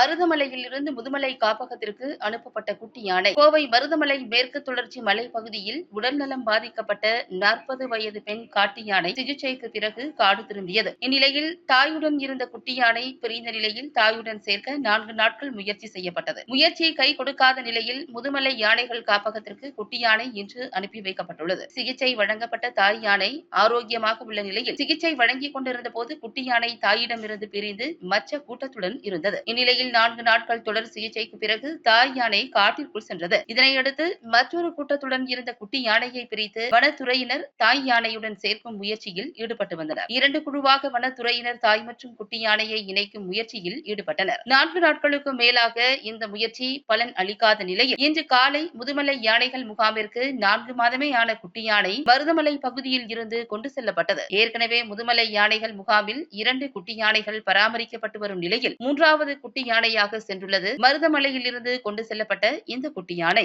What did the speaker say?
மருதமலையில் இருந்து முதுமலை காப்பகத்திற்கு அனுப்பப்பட்ட குட்டி யானை. கோவை மருதமலை மேற்கு தொடர்ச்சி மலை பகுதியில் உடல்நலம் பாதிக்கப்பட்ட நாற்பது வயது பெண் காட்டு யானை சிகிச்சைக்கு பிறகு காடு திரும்பியது. இந்நிலையில் தாயுடன் இருந்த குட்டி யானை பிரிந்த நிலையில் தாயுடன் சேர்க்க நான்கு நாட்கள் முயற்சி செய்யப்பட்டது. முயற்சி கை கொடுக்காத நிலையில் முதுமலை யானைகள் காப்பகத்திற்கு குட்டி யானை இன்று அனுப்பி வைக்கப்பட்டுள்ளது. சிகிச்சை வழங்கப்பட்ட தாய் யானை ஆரோக்கியமாக உள்ள நிலையில் சிகிச்சை வழங்கிக் கொண்டிருந்த போது குட்டி யானை தாயிடமிருந்து பிரிந்து மற்ற கூட்டத்துடன் இருந்தது. இந்நிலையில் நான்கு நாட்கள் தொடர் சிகிச்சைக்கு பிறகு தாய் யானை காட்டிற்குள் சென்றது. இதனையடுத்து மற்றொரு கூட்டத்துடன் இருந்த குட்டி யானையை பிரித்து வனத்துறையினர் தாய் யானையுடன் சேர்க்கும் முயற்சியில் ஈடுபட்டு வந்தனர். இரண்டு குழுவாக வனத்துறையினர் தாய் மற்றும் குட்டி யானையை இணைக்கும் முயற்சியில் ஈடுபட்டனர். நான்கு நாட்களுக்கு மேலாக இந்த முயற்சி பலன் அளிக்காத நிலையில் இன்று காலை முதுமலை யானைகள் முகாமிற்கு நான்கு மாதமே ஆன குட்டி யானை மருதமலை பகுதியில் இருந்து கொண்டு செல்லப்பட்டது. ஏற்கனவே முதுமலை யானைகள் முகாமில் இரண்டு குட்டி யானைகள் பராமரிக்கப்பட்டு வரும் நிலையில் மூன்றாவது குட்டி யானை யானையாக சென்றுள்ளது. மருதமலையில் இருந்து கொண்டு செல்லப்பட்ட இந்த குட்டி யானை.